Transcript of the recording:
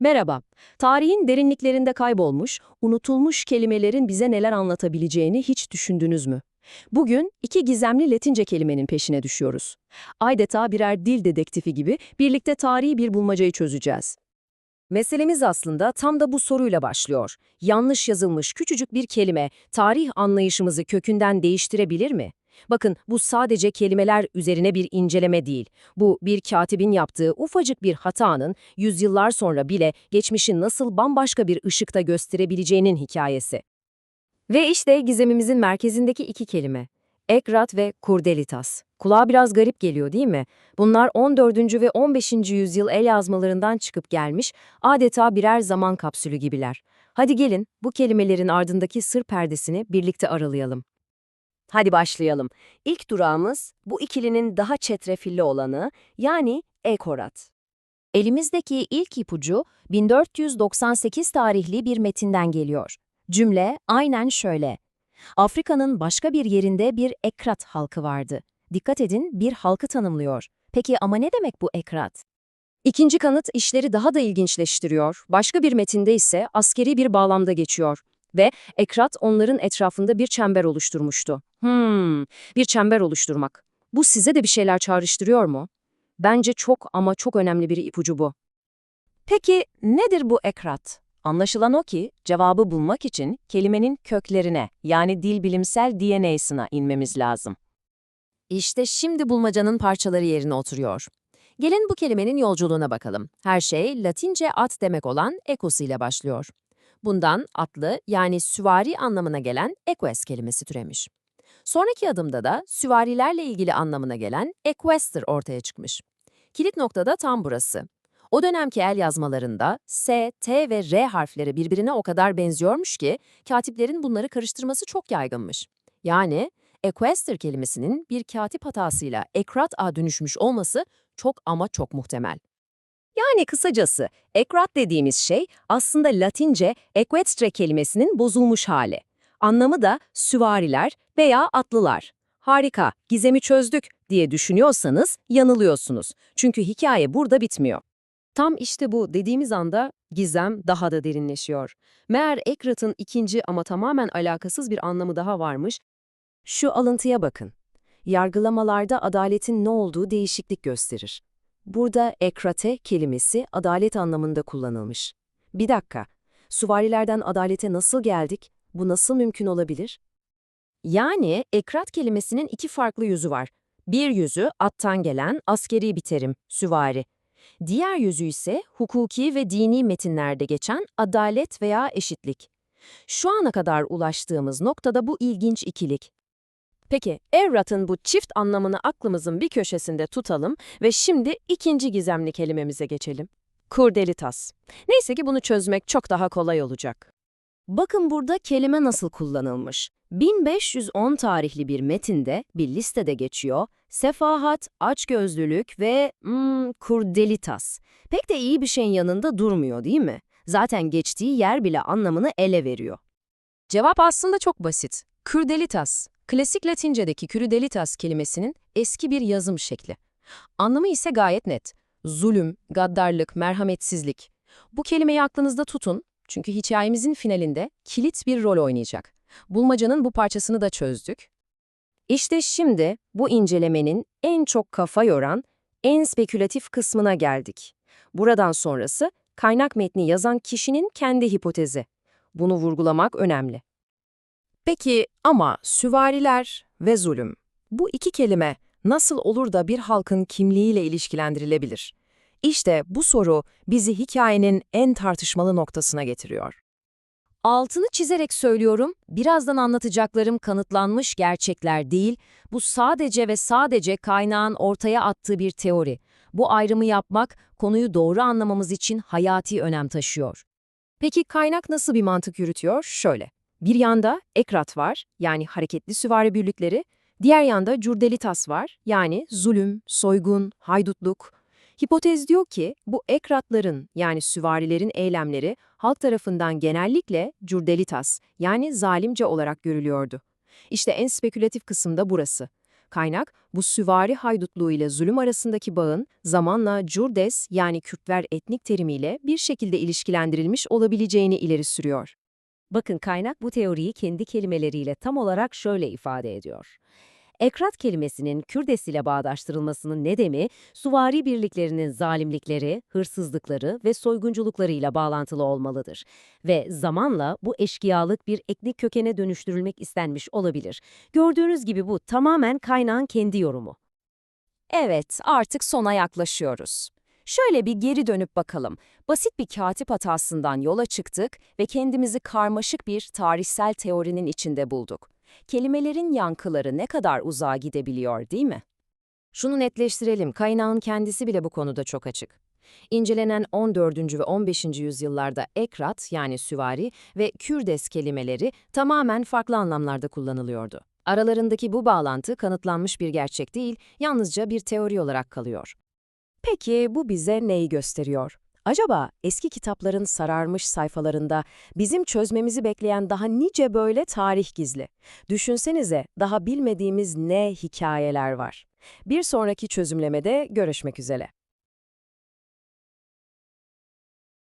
Merhaba. Tarihin derinliklerinde kaybolmuş, unutulmuş kelimelerin bize neler anlatabileceğini hiç düşündünüz mü? Bugün iki gizemli Latince kelimenin peşine düşüyoruz. Adeta birer dil dedektifi gibi birlikte tarihi bir bulmacayı çözeceğiz. Meselemiz aslında tam da bu soruyla başlıyor. Yanlış yazılmış küçücük bir kelime tarih anlayışımızı kökünden değiştirebilir mi? Bakın bu sadece kelimeler üzerine bir inceleme değil. Bu bir katibin yaptığı ufacık bir hatanın yüzyıllar sonra bile geçmişi nasıl bambaşka bir ışıkta gösterebileceğinin hikayesi. Ve işte gizemimizin merkezindeki iki kelime. Ekrat ve Kurdelitas. Kulağa biraz garip geliyor değil mi? Bunlar 14. ve 15. yüzyıl el yazmalarından çıkıp gelmiş, adeta birer zaman kapsülü gibiler. Hadi gelin bu kelimelerin ardındaki sır perdesini birlikte aralayalım. Hadi başlayalım. İlk durağımız bu ikilinin daha çetrefilli olanı yani Ekorat. Elimizdeki ilk ipucu 1498 tarihli bir metinden geliyor. Cümle aynen şöyle. Afrika'nın başka bir yerinde bir Ekrat halkı vardı. Dikkat edin bir halkı tanımlıyor. Peki ama ne demek bu Ekrat? İkinci kanıt işleri daha da ilginçleştiriyor. Başka bir metinde ise askeri bir bağlamda geçiyor. Ve Ekrat onların etrafında bir çember oluşturmuştu. Hmm, bir çember oluşturmak. Bu size de bir şeyler çağrıştırıyor mu? Bence çok ama çok önemli bir ipucu bu. Peki nedir bu ekrat? Anlaşılan o ki cevabı bulmak için kelimenin köklerine yani dil bilimsel DNA'sına inmemiz lazım. İşte şimdi bulmacanın parçaları yerine oturuyor. Gelin bu kelimenin yolculuğuna bakalım. Her şey Latince at demek olan ekos ile başlıyor. Bundan atlı yani süvari anlamına gelen eques kelimesi türemiş. Sonraki adımda da süvarilerle ilgili anlamına gelen equester ortaya çıkmış. Kilit nokta da tam burası. O dönemki el yazmalarında S, T ve R harfleri birbirine o kadar benziyormuş ki katiplerin bunları karıştırması çok yaygınmış. Yani equester kelimesinin bir katip hatasıyla ekrat a dönüşmüş olması çok ama çok muhtemel. Yani kısacası ekrat dediğimiz şey aslında Latince equestre kelimesinin bozulmuş hali. Anlamı da süvariler veya atlılar. Harika, gizemi çözdük diye düşünüyorsanız yanılıyorsunuz. Çünkü hikaye burada bitmiyor. Tam işte bu dediğimiz anda gizem daha da derinleşiyor. Meğer Ekrat'ın ikinci ama tamamen alakasız bir anlamı daha varmış. Şu alıntıya bakın. Yargılamalarda adaletin ne olduğu değişiklik gösterir. Burada ekrate kelimesi adalet anlamında kullanılmış. Bir dakika, suvarilerden adalete nasıl geldik? Bu nasıl mümkün olabilir? Yani ekrat kelimesinin iki farklı yüzü var. Bir yüzü attan gelen askeri bir terim, süvari. Diğer yüzü ise hukuki ve dini metinlerde geçen adalet veya eşitlik. Şu ana kadar ulaştığımız noktada bu ilginç ikilik. Peki, evratın bu çift anlamını aklımızın bir köşesinde tutalım ve şimdi ikinci gizemli kelimemize geçelim. Kurdelitas. Neyse ki bunu çözmek çok daha kolay olacak. Bakın burada kelime nasıl kullanılmış. 1510 tarihli bir metinde bir listede geçiyor. Sefahat, açgözlülük ve hmm, kurdelitas. Pek de iyi bir şeyin yanında durmuyor değil mi? Zaten geçtiği yer bile anlamını ele veriyor. Cevap aslında çok basit. Kurdelitas, klasik Latince'deki krudelitas kelimesinin eski bir yazım şekli. Anlamı ise gayet net. Zulüm, gaddarlık, merhametsizlik. Bu kelimeyi aklınızda tutun çünkü hikayemizin finalinde kilit bir rol oynayacak. Bulmacanın bu parçasını da çözdük. İşte şimdi bu incelemenin en çok kafa yoran, en spekülatif kısmına geldik. Buradan sonrası kaynak metni yazan kişinin kendi hipotezi. Bunu vurgulamak önemli. Peki ama süvariler ve zulüm. Bu iki kelime nasıl olur da bir halkın kimliğiyle ilişkilendirilebilir? İşte bu soru bizi hikayenin en tartışmalı noktasına getiriyor. Altını çizerek söylüyorum, birazdan anlatacaklarım kanıtlanmış gerçekler değil, bu sadece ve sadece kaynağın ortaya attığı bir teori. Bu ayrımı yapmak, konuyu doğru anlamamız için hayati önem taşıyor. Peki kaynak nasıl bir mantık yürütüyor? Şöyle. Bir yanda ekrat var, yani hareketli süvari birlikleri, diğer yanda curdelitas var, yani zulüm, soygun, haydutluk. Hipotez diyor ki bu ekratların yani süvarilerin eylemleri halk tarafından genellikle curdelitas yani zalimce olarak görülüyordu. İşte en spekülatif kısım da burası. Kaynak, bu süvari haydutluğu ile zulüm arasındaki bağın zamanla Curdes yani Kürtler etnik terimiyle bir şekilde ilişkilendirilmiş olabileceğini ileri sürüyor. Bakın kaynak bu teoriyi kendi kelimeleriyle tam olarak şöyle ifade ediyor. Ekrat kelimesinin Kürdes ile bağdaştırılmasının nedeni, suvari birliklerinin zalimlikleri, hırsızlıkları ve soygunculuklarıyla bağlantılı olmalıdır. Ve zamanla bu eşkıyalık bir etnik kökene dönüştürülmek istenmiş olabilir. Gördüğünüz gibi bu tamamen kaynağın kendi yorumu. Evet, artık sona yaklaşıyoruz. Şöyle bir geri dönüp bakalım. Basit bir katip hatasından yola çıktık ve kendimizi karmaşık bir tarihsel teorinin içinde bulduk. Kelimelerin yankıları ne kadar uzağa gidebiliyor değil mi? Şunu netleştirelim, kaynağın kendisi bile bu konuda çok açık. İncelenen 14. ve 15. yüzyıllarda ekrat yani süvari ve kürdes kelimeleri tamamen farklı anlamlarda kullanılıyordu. Aralarındaki bu bağlantı kanıtlanmış bir gerçek değil, yalnızca bir teori olarak kalıyor. Peki bu bize neyi gösteriyor? Acaba eski kitapların sararmış sayfalarında bizim çözmemizi bekleyen daha nice böyle tarih gizli? Düşünsenize daha bilmediğimiz ne hikayeler var. Bir sonraki çözümlemede görüşmek üzere.